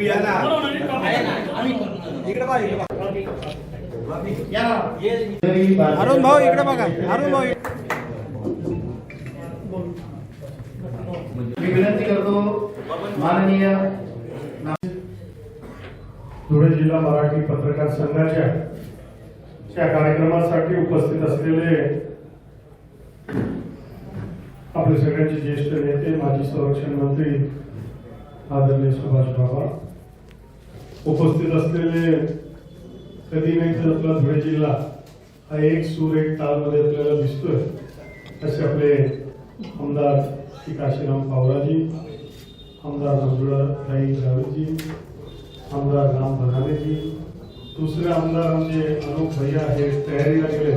या ना इकडे. या. अरुण भाऊ इकडे बघा अरुण भाऊ मी विनंती करतो माननीय धुळे जिल्हा मराठी पत्रकार संघाच्या त्या कार्यक्रमासाठी उपस्थित असलेले आपले सगळ्यांचे ज्येष्ठ नेते माजी संरक्षण मंत्री आदरणीय सुभाष बाबा उपस्थित असलेले कधी नाही तर आपला धुळे जिल्हा हा एक सूर एक तालमध्ये आपल्याला दिसतोय. असे आपले आमदार श्री काशीराम पावराजी आमदार मंजुळाताई द्राविडजी आमदार राम भराणेजी दुसरे आमदार आमचे अनुप भैया हे तयारीला गेले.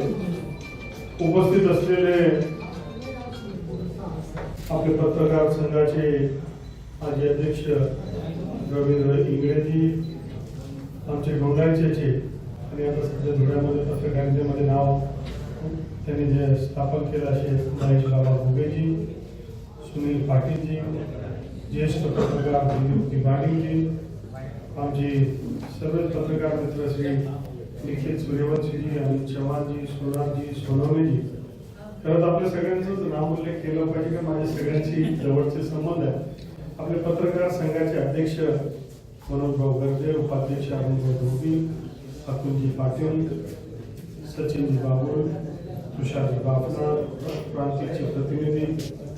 उपस्थित असलेले आपले पत्रकार संघाचे माजी अध्यक्ष रवींद्र इंगळेजी आमचे गोंडाळचेचे आणि आता सध्या धुळ्यामध्ये पत्रकारितेमध्ये नाव त्यांनी जे स्थापन केलं असे महेश बाबा भुगेजी सुनील पाटीलजी ज्येष्ठ पत्रकार दिलीप आमचे सर्व पत्रकार मित्र श्री निखिल सूर्यवंशीजी अमित चव्हाणजी सोनारजी सोनवणेजी खरंच आपल्या सगळ्यांचं नाव उल्लेख केला पाहिजे का? माझ्या सगळ्यांची जवळचे संबंध आहे आपले पत्रकार संघाचे अध्यक्ष मनोज भाऊ गर्जे उपाध्यक्ष अरुणभाऊ धोबी अतुलजी पाटील सचिनजी बाबुळ तुषारजी बापना प्रांतिकचे प्रतिनिधी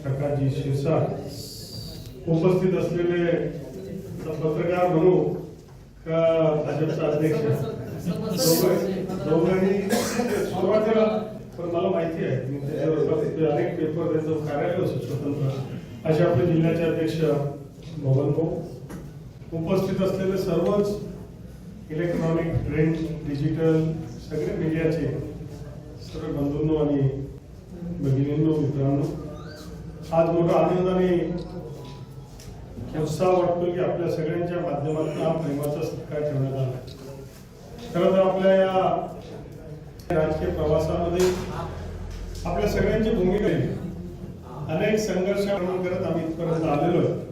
प्रकाशजी शिरसाट उपस्थित असलेले पत्रकार म्हणू का भाजपचा अध्यक्ष दोघं- दोघांनी सुरुवातीला पण मला माहिती आहे मी त्याच्यावर अनेक पेपर त्यांचं कार्यालय असं स्वतंत्र असे आपले जिल्ह्याचे अध्यक्ष भवन भाऊ उपस्थित असलेले सर्वच इलेक्ट्रॉनिक प्रिंट डिजिटल सगळे मीडियाचे सर्व बंधूंनो आणि भगिनींनो मित्रांनो आज मोठा आनंदाने उत्साह वाटतो की आपल्या सगळ्यांच्या माध्यमातून हा प्रेमाचा सत्कार ठेवण्यात आला. खरं तर आपल्या या राजकीय प्रवासामध्ये आपल्या सगळ्यांची भूमिका आहे. अनेक संघर्ष करत आम्ही इथपर्यंत आलेलो आहे.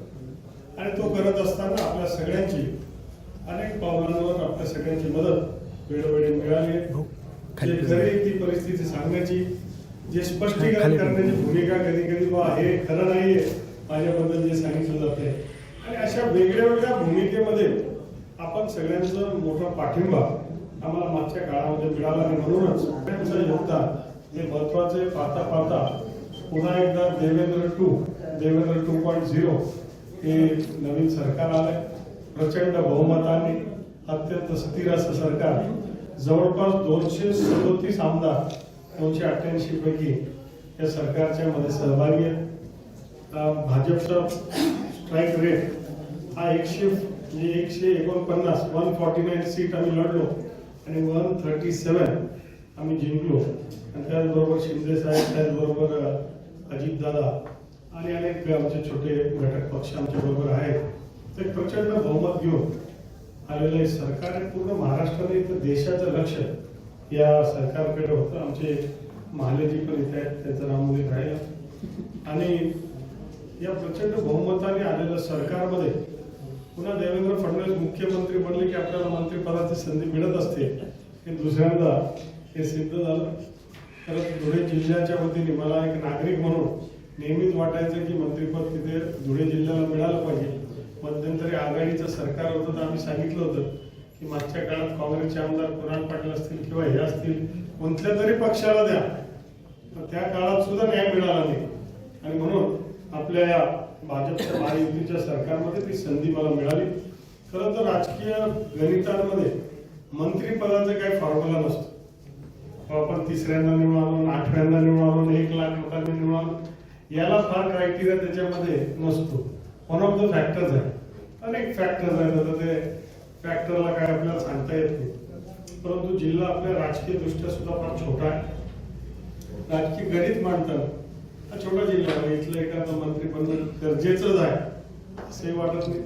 आणि तो करत असताना आपल्या सगळ्यांची अनेक पावलांवर आपल्या सगळ्यांची मदत वेळोवेळी मिळाली. आहे. जे खरी ती परिस्थिती सांगण्याची जे स्पष्टीकरण करण्याची भूमिका कधी कधी बा हे खरं नाहीये. माझ्याबद्दल जे सांगितलं जाते आणि अशा वेगळ्या वेगळ्या भूमिकेमध्ये आपण सगळ्यांचं मोठा पाठिंबा आम्हाला मागच्या काळामध्ये मिळाला आणि म्हणूनच सगळ्यांचं योगदान हे महत्वाचं पाहता पाहता पुन्हा एकदा Devendra to Devendra two point zero. हे नवीन सरकार आलंय. प्रचंड बहुमताने अत्यंत स्थिर असं सरकार. जवळपास दोनशे सदोतीस आमदार दोनशे अठ्ठ्याऐंशी पैकी या सरकारच्या मध्ये सहभागी आहेत. भाजपचा स्ट्राईक रेट हा एकशे म्हणजे एकशे एकोणपन्नास वन फॉर्टी नाईन सीट आम्ही लढलो आणि वन थर्टी सेवन आम्ही जिंकलो. आणि त्याचबरोबर शिंदे साहेब त्याचबरोबर अजितदादा आणि अनेक आमचे छोटे घटक पक्ष आमच्या बरोबर आहेत. ते प्रचंड बहुमत घेऊन आलेलं हे सरकार पूर्ण महाराष्ट्राने इथं देशाचं लक्ष या सरकारकडे होतं. आमचे महालेजी पण इथे आहेत त्यांचं नाव मुली राहिलं. आणि या प्रचंड बहुमताने आलेल्या सरकारमध्ये पुन्हा देवेंद्र फडणवीस मुख्यमंत्री बनले की आपल्याला मंत्रिपदाची संधी मिळत असते. हे दुसऱ्यांदा हे सिद्ध झालं. तर धुळे जिल्ह्याच्या वतीने मला एक नागरिक म्हणून नेहमीच वाटायचं की मंत्रिपद तिथे धुळे जिल्ह्याला मिळालं पाहिजे. मध्यंतरी आघाडीचं सरकार होतं तर आम्ही सांगितलं होतं की मागच्या काळात काँग्रेसचे आमदार कुराण पाटील असतील किंवा हे असतील कोणत्या तरी पक्षाला द्या. त्या काळात सुद्धा न्याय मिळाला नाही. आणि म्हणून आपल्या या भाजपच्या महायुतीच्या सरकारमध्ये ती संधी मला मिळाली. खरं तर राजकीय गणितांमध्ये मंत्रिपदाचा काही फॉर्म्युला नसतो. आपण तिसऱ्यांदा निवडून आठव्यांदा निवडून एक लाख लोकांनी निवडून याला फार क्रायटेरिया त्याच्यामध्ये नसतो. वन ऑफ द फॅक्टर्स आहे. अनेक फॅक्टर्स आहेत. आता ते फॅक्टरला काय आपल्याला सांगता येत नाही. परंतु जिल्हा आपल्या राजकीय दृष्ट्या सुद्धा फार छोटा आहे. राजकीय गणित मांडतात. हा छोटा जिल्हा आहे. इथलं एखादं मंत्री बनणं गरजेचंच आहे. असे वाटत नाही.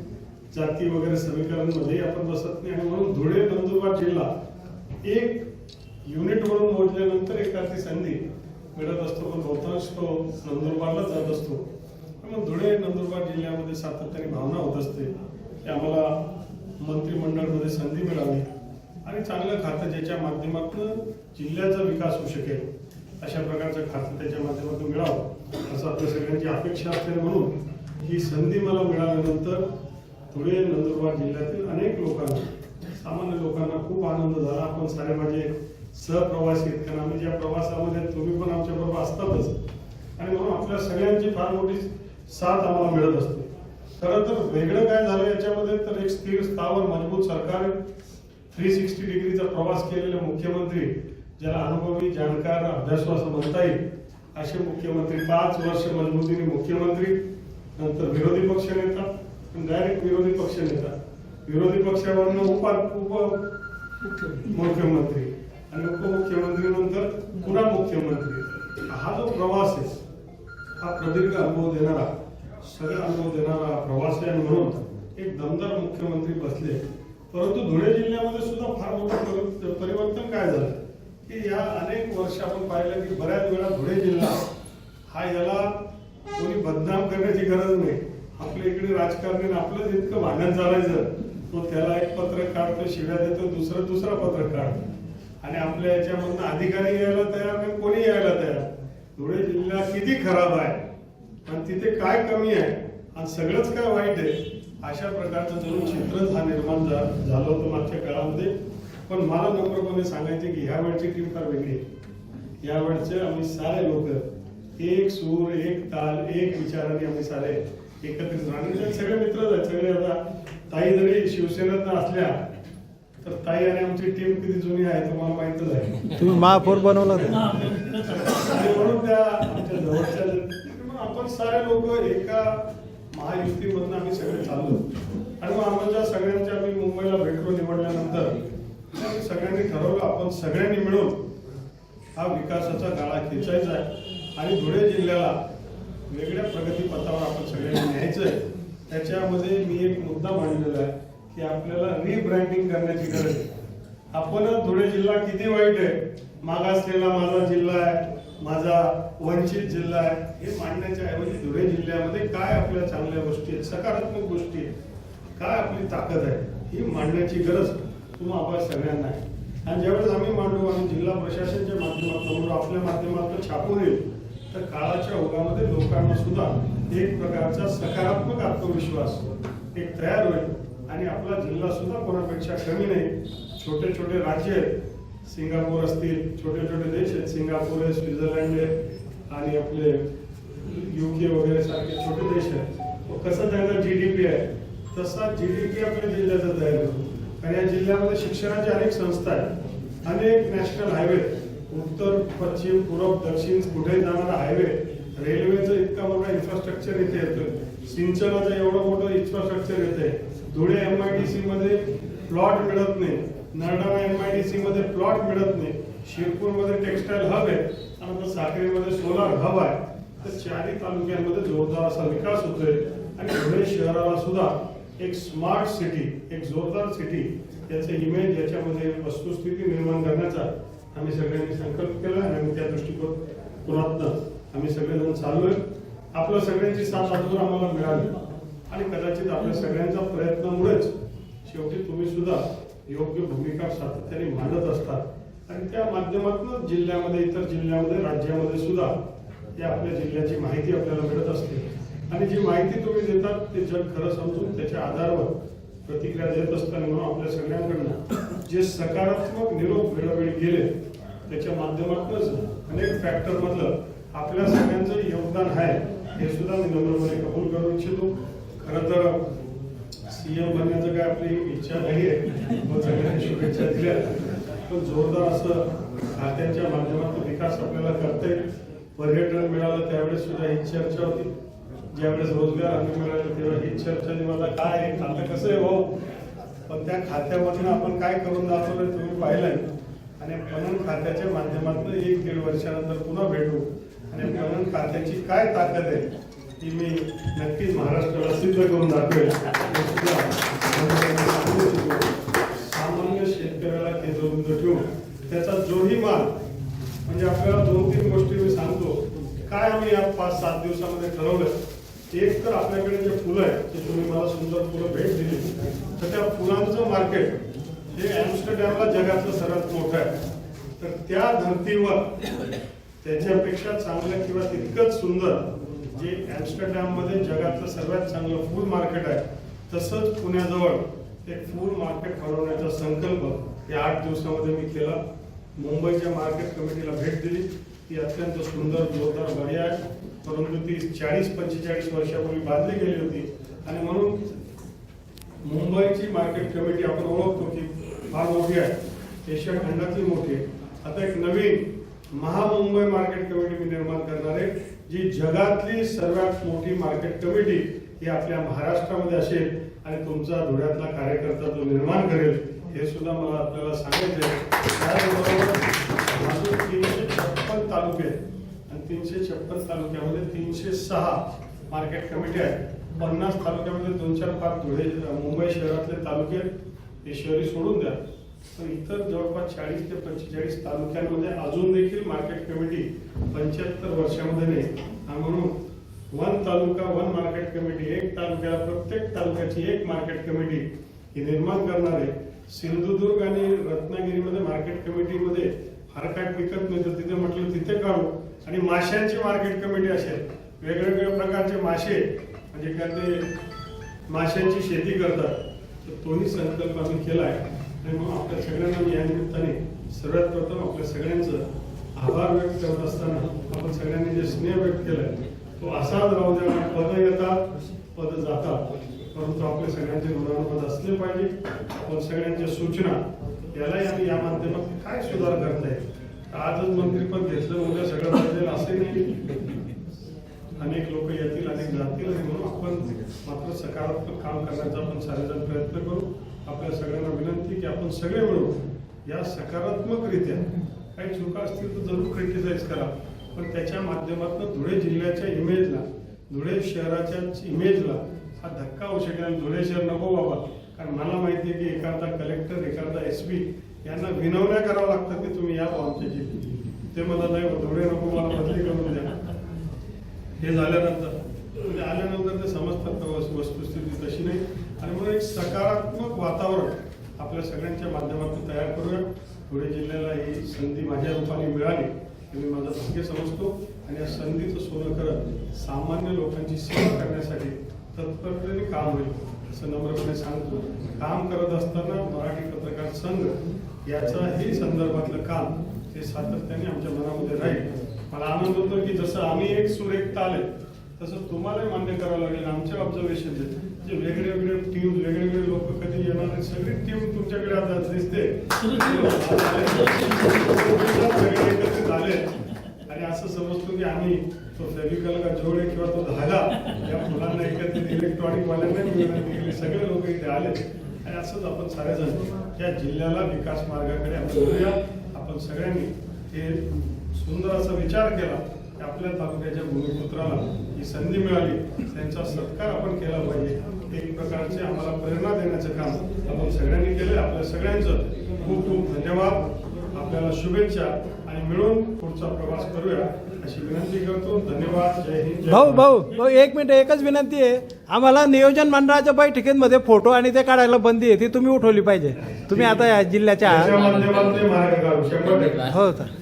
जाती वगैरे समीकरणमध्ये आपण बसत नाही. आणि म्हणून धुळे नंदुरबार जिल्हा एक युनिट वरून मोजल्यानंतर एखादी संधी मिळत असतो पण बहुतांश तो नंदुरबारलाच जात असतो. मग धुळे नंदुरबार जिल्ह्यामध्ये सातत्याने भावना होत असते. की आम्हाला मंत्रिमंडळमध्ये संधी मिळावी आणि चांगलं खातं ज्याच्या माध्यमातून जिल्ह्याचा विकास होऊ शकेल अशा प्रकारचं खातं त्याच्या माध्यमातून मिळावं असं आपल्या सगळ्यांची अपेक्षा असते म्हणून ही संधी मला मिळाल्यानंतर धुळे नंदुरबार जिल्ह्यातील अनेक लोकांना सामान्य लोकांना खूप आनंद झाला. आपण सारे माझे सहप्रवासी आहेत. कारण आम्ही ज्या प्रवासामध्ये तुम्ही पण आमच्या बरोबर असतातच. आणि म्हणून आपल्या सगळ्यांची फार मोठी साथ आम्हाला मिळत असते. खरं तर वेगळं काय झालं याच्यामध्ये तर एक स्थिर स्थावर मजबूत सरकार थ्री सिक्स्टी डिग्रीचा प्रवास केलेले मुख्यमंत्री ज्याला अनुभवी जाणकार अभ्यासू असं म्हणता येईल असे मुख्यमंत्री पाच वर्ष मजबूतीने मुख्यमंत्री नंतर विरोधी पक्ष नेता डायरेक्ट विरोधी पक्ष नेता. विरोधी पक्षावरनं उप उप मुख्यमंत्री. आणि उपमुख्यमंत्री नंतर पुन्हा मुख्यमंत्री. हा जो प्रवास आहे हा प्रदीर्घ अनुभव देणारा सगळा अनुभव देणारा प्रवास आहे आणि म्हणून एक दमदार मुख्यमंत्री बसले. परंतु धुळे जिल्ह्यामध्ये सुद्धा फार मोठं परिवर्तन काय झालं? की या अनेक वर्ष आपण पाहिलं की बऱ्याच वेळा धुळे जिल्हा हा याला कोणी बदनाम करण्याची गरज नाही. आपल्या इकडे राजकारणी आपलं जितकं भांडण चालायचं तो त्याला एक पत्रक काढतो शिव्या देतो दुसरं दुसरं पत्रक काढतो आणि आपल्या याच्यामधनं अधिकारी यायला तयार नाही कोणी यायला तयार धुळे जिल्हा किती खराब आहे पण तिथे काय कमी आहे आणि सगळंच काय वाईट आहे अशा प्रकारचं जणू चित्रच हा निर्माण झालं होतं मागच्या काळामध्ये. पण मला नम्रपणे सांगायचे की ह्या वेळची टीम फार वेगळी आहे. या वेळचे आम्ही सारे लोक एक सूर एक ताल एक विचाराने आम्ही सारे एकत्रित राहणार. सगळे मित्रच आहेत सगळे आता ताई जरी शिवसेनेत असल्या तर ताई आणि आमची टीम किती जुनी आहे तुम्हाला माहितच आहे. तुम्ही महापौर बनवलं म्हणून त्या आमच्या जवळच्या आपण सारे लोक एका महायुतीमधून आम्ही सगळे चाललो. आणि मग आम्हाला सगळ्यांच्या आम्ही मुंबईला भेटलो निवडल्यानंतर आम्ही सगळ्यांनी ठरवलं आपण सगळ्यांनी मिळून हा विकासाचा गाळा खेचायचा आहे. आणि धुळे जिल्ह्याला वेगळ्या प्रगतीपथावर आपण सगळ्यांनी न्यायचं आहे. त्याच्यामध्ये मी एक मुद्दा मांडलेला आहे. की आपल्याला रिब्रँडिंग करण्याची गरज आहे. आपण धुळे जिल्हा किती वाईट आहे? मागासलेला माझा जिल्हा आहे माझा वंचित जिल्हा आहे. हे मांडण्याच्या ऐवजी धुळे जिल्ह्यामध्ये काय आपल्या चांगल्या गोष्टी आहेत? सकारात्मक गोष्टी आहेत. काय आपली ताकद आहे? ही मांडण्याची गरज तुम्हा आपण सगळ्यांना आहे. आणि ज्यावेळेस आम्ही मांडू आणि जिल्हा प्रशासनच्या माध्यमातून म्हणून आपल्या माध्यमातून छापून येईल. तर काळाच्या ओघामध्ये लोकांना सुद्धा एक प्रकारचा सकारात्मक आत्मविश्वास एक तयार होईल. आणि आपला जिल्हा सुद्धा कोणापेक्षा कमी नाही. छोटे छोटे राज्य आहेत. सिंगापूर असतील छोटे छोटे देश आहेत. सिंगापूर आहे स्वित्झर्लंड आहे आणि आपले युके वगैरे सारखे छोटे देश आहेत. कसं त्यांचा जी डी पी आहे? तसा जी डी पी आपल्या जिल्ह्याचा तयार होतो आणि या जिल्ह्यामध्ये शिक्षणाच्या अनेक संस्था आहेत. अनेक नॅशनल हायवे उत्तर पश्चिम पूर्व दक्षिण कुठेही जाणारा हायवे रेल्वेचं इतका मोठा इन्फ्रास्ट्रक्चर इथे येतं सिंचनाचं एवढं मोठं इन्फ्रास्ट्रक्चर येते Dhule M I D C मध्ये प्लॉट मिळत नाही. Nardana M I D C मध्ये प्लॉट मिळत नाही. शिरपूरमध्ये टेक्सटाईल हब आहे. त्यानंतर साखरेमध्ये सोलार हब आहे. तर चारही तालुक्यांमध्ये जोरदार असा विकास होतोय. आणि धुळे शहराला सुद्धा एक स्मार्ट सिटी एक जोरदार सिटी याचं इमेज याच्यामध्ये वस्तुस्थिती निर्माण करण्याचा आम्ही सगळ्यांनी संकल्प केला आणि आम्ही त्या दृष्टिकोनातनं आम्ही सगळेजण चाललोय. आपल्या सगळ्यांची साथ अजून आम्हाला मिळाली. आणि कदाचित आपल्या सगळ्यांच्या प्रयत्नामुळेच शेवटी तुम्ही सुद्धा योग्य भूमिका सातत्याने मांडत असतात. आणि त्या माध्यमातून जिल्ह्यामध्ये इतर जिल्ह्यामध्ये राज्यामध्ये सुद्धा या आपल्या जिल्ह्याची माहिती आपल्याला मिळत असते. आणि जी माहिती तुम्ही देतात ते जग खरं समजून त्याच्या आधारावर प्रतिक्रिया देत असताना म्हणून आपल्या सगळ्यांकडनं जे सकारात्मक निरोप वेळोवेळी गेले त्याच्या माध्यमातूनच अनेक फॅक्टर मधलं आपल्या सगळ्यांचं योगदान आहे हे सुद्धा मी नम्रपणे कबूल करू इच्छितो. खरं तर सीएम बनण्याचं काय आपली इच्छा नाही आहे. सगळ्यांनी शुभेच्छा दिल्या. पण जोरदार असं खात्यांच्या माध्यमातून विकास आपल्याला करता येईल. पर्यटन मिळालं त्यावेळेस सुद्धा ही चर्चा होती. ज्यावेळेस रोजगार हमी मिळाले तेव्हा ही चर्चा मला काय आहे खातं कसं आहे भाऊ पण त्या खात्यामधून आपण काय करून दाखवलं तुम्ही पाहिलंय. आणि पणन खात्याच्या माध्यमातून एक दीड वर्षानंतर पुन्हा भेटू. आणि पणन खात्याची काय ताकद आहे? ती मी नक्कीच महाराष्ट्राला सिद्ध करून दाखवेल. सामान्य शेतकऱ्याला केंद्रबिंदू ठेवून त्याचा जोही माल म्हणजे आपल्याला दोन तीन गोष्टी मी सांगतो. काय आम्ही या पाच सात दिवसामध्ये ठरवलं एक तर आपल्याकडे जे फुलं आहेत ते तुम्ही मला सुंदर फुलं भेट दिली. तर त्या फुलांचं मार्केट हे ॲम्स्टरडॅमला जगातलं सर्वात मोठं आहे. तर त्या धर्तीवर त्याच्यापेक्षा चांगलं किंवा तितकंच सुंदर जे ॲम्स्टरडॅममध्ये जगातलं सर्वात चांगलं फूड मार्केट आहे तसंच पुण्याजवळ एक फूड मार्केट बनवण्याचा संकल्प या आठ दिवसामध्ये मी केला. मुंबईच्या मार्केट कमिटीला भेट दिली. ती अत्यंत सुंदर जोरदार बढी आहे. परंतु ती चाळीस पंचेचाळीस वर्षापूर्वी बांधली गेली होती. आणि म्हणून मुंबईची मार्केट कमिटी आपण ओळखतो की फार मोठी आहे. एशिया खंडातली मोठी आहे. आता एक नवीन महामुंबई मार्केट कमिटी मी निर्माण करणार आहे. जी जगातली सर्वात मोठी मार्केट कमिटी ही आपल्या महाराष्ट्रामध्ये असेल आणि तुमचा धुळ्यातला कार्यकर्ता तो निर्माण करेल हे सुद्धा मला आपल्याला सांगायचे त्याचबरोबर तीनशे छप्पन तालुके आहेत. आणि तीनशे छप्पन तालुक्यामध्ये तीनशे सहा मार्केट कमिटी आहेत. पन्नास तालुक्यामध्ये दोन चार पाच धुळे मुंबई शहरातले तालुके आहेत. हे शहरी सोडून द्या. इतर जवळपास चाळीस ते पंचेचाळीस तालुक्यांमध्ये अजून देखील मार्केट कमिटी पंच्याहत्तर वर्षामध्ये नाही. म्हणून one taluka one market committee एक तालुक्याला प्रत्येक तालुक्याची एक मार्केट कमिटी ही निर्माण करणारे सिंधुदुर्ग आणि रत्नागिरीमध्ये मार्केट कमिटीमध्ये फार काय पिकत नाही तर तिथे म्हटलं तिथे काढू. आणि माशांची मार्केट कमिटी असेल वेगवेगळ्या प्रकारचे मासे म्हणजे काय ते माशांची शेती करतात. तर तोही संकल्प आम्ही केला आहे आणि मग आपल्या सगळ्यांना मी या निमित्ताने सर्वात प्रथम आपल्या सगळ्यांचं आभार व्यक्त करत असताना आपण सगळ्यांनी जे स्नेह व्यक्त केलाय तो असाच राहू द्या. पद येतात पद जातात. परंतु आपले सगळ्यांचे गुणानुपद असले पाहिजे. आपण सगळ्यांच्या सूचना यालाही आम्ही या माध्यमात काय सुधार करता येईल आजच मंत्रीपद घेतलं उद्या सगळं बदलेल असे नाही. अनेक लोक येतील अनेक जातील आणि म्हणून आपण मात्र सकारात्मक काम करण्याचा आपण सारेजण प्रयत्न करू. आपल्या सगळ्यांना विनंती की आपण सगळे मिळून या सकारात्मकरित्या काही चुका असतील तर जरूर क्रिटिसाइज करा. पण त्याच्या माध्यमातून धुळे जिल्ह्याच्या इमेजला धुळे शहराच्या इमेजला हा धक्का होऊ शकेल आणि धुळे शहर नको बाबा. कारण मला माहिती आहे की एखादा कलेक्टर एखादा एस पी यांना विनवण्या करावं लागतात की तुम्ही या आमच्या जिल्ह्यात ते मला नाही धुळे नको मला बदली करून द्या. हे झाल्यानंतर आल्यानंतर ते समजतात का वस्तुस्थिती तशी नाही. आणि म्हणून एक सकारात्मक वातावरण आपल्या सगळ्यांच्या माध्यमातून तयार करूया. पुढे जिल्ह्याला ही संधी माझ्या रूपाने मिळाली हे मी माझं भाग्य समजतो. आणि या संधीचं सोनं करत सामान्य लोकांची सेवा करण्यासाठी तत्परतेने काम होईल असं नम्रपणे सांगतो. काम करत असताना मराठी पत्रकार संघ याचाही संदर्भातलं काम हे सातत्याने आमच्या मनामध्ये राहील. मला आनंद होतो की जसं आम्ही एक सूर आले तसं तुम्हालाही मान्य करावं लागेल आमचे ऑब्झर्वेशन जे वेगळे वेगळे टीम वेगळे वेगळे लोक कधी येणार सगळी टीम तुमच्याकडे आता दिसते. सगळे एकत्रित आले. आणि असं समजतो की आम्ही तो फेविकल का जोड किंवा तो धागा या मुलांना एकत्रित इलेक्ट्रॉनिक वाल्यांना सगळे लोक इथे आले. आणि असंच आपण सारेजण या जिल्ह्याला विकास मार्गाकडे आपण आपण सगळ्यांनी हे सुंदर असा विचार केला की आपल्या तालुक्याच्या भूमिपुत्राला ही संधी मिळाली. त्यांचा सत्कार आपण केला पाहिजे. एक प्रकारचे आम्हाला प्रेरणा देण्याचं काम आपण सगळ्यांनी केलं आपल्या सगळ्यांचं खूप खूप धन्यवाद. आपल्याला शुभेच्छा आणि मिळून पुढचा प्रवास करूया अशी विनंती करतो. धन्यवाद. जय हिंद जय भाऊ. भाऊ भाऊ एक मिनिट एकच विनंती आहे. आम्हाला नियोजन मंडळाच्या बैठकीमध्ये फोटो आणि ते काढायला बंदी आहे ती तुम्ही उठवली पाहिजे. तुम्ही आता या जिल्ह्याच्या त्याच्या माध्यमातून मार्ग काढू शंभर टक्के. हो तर.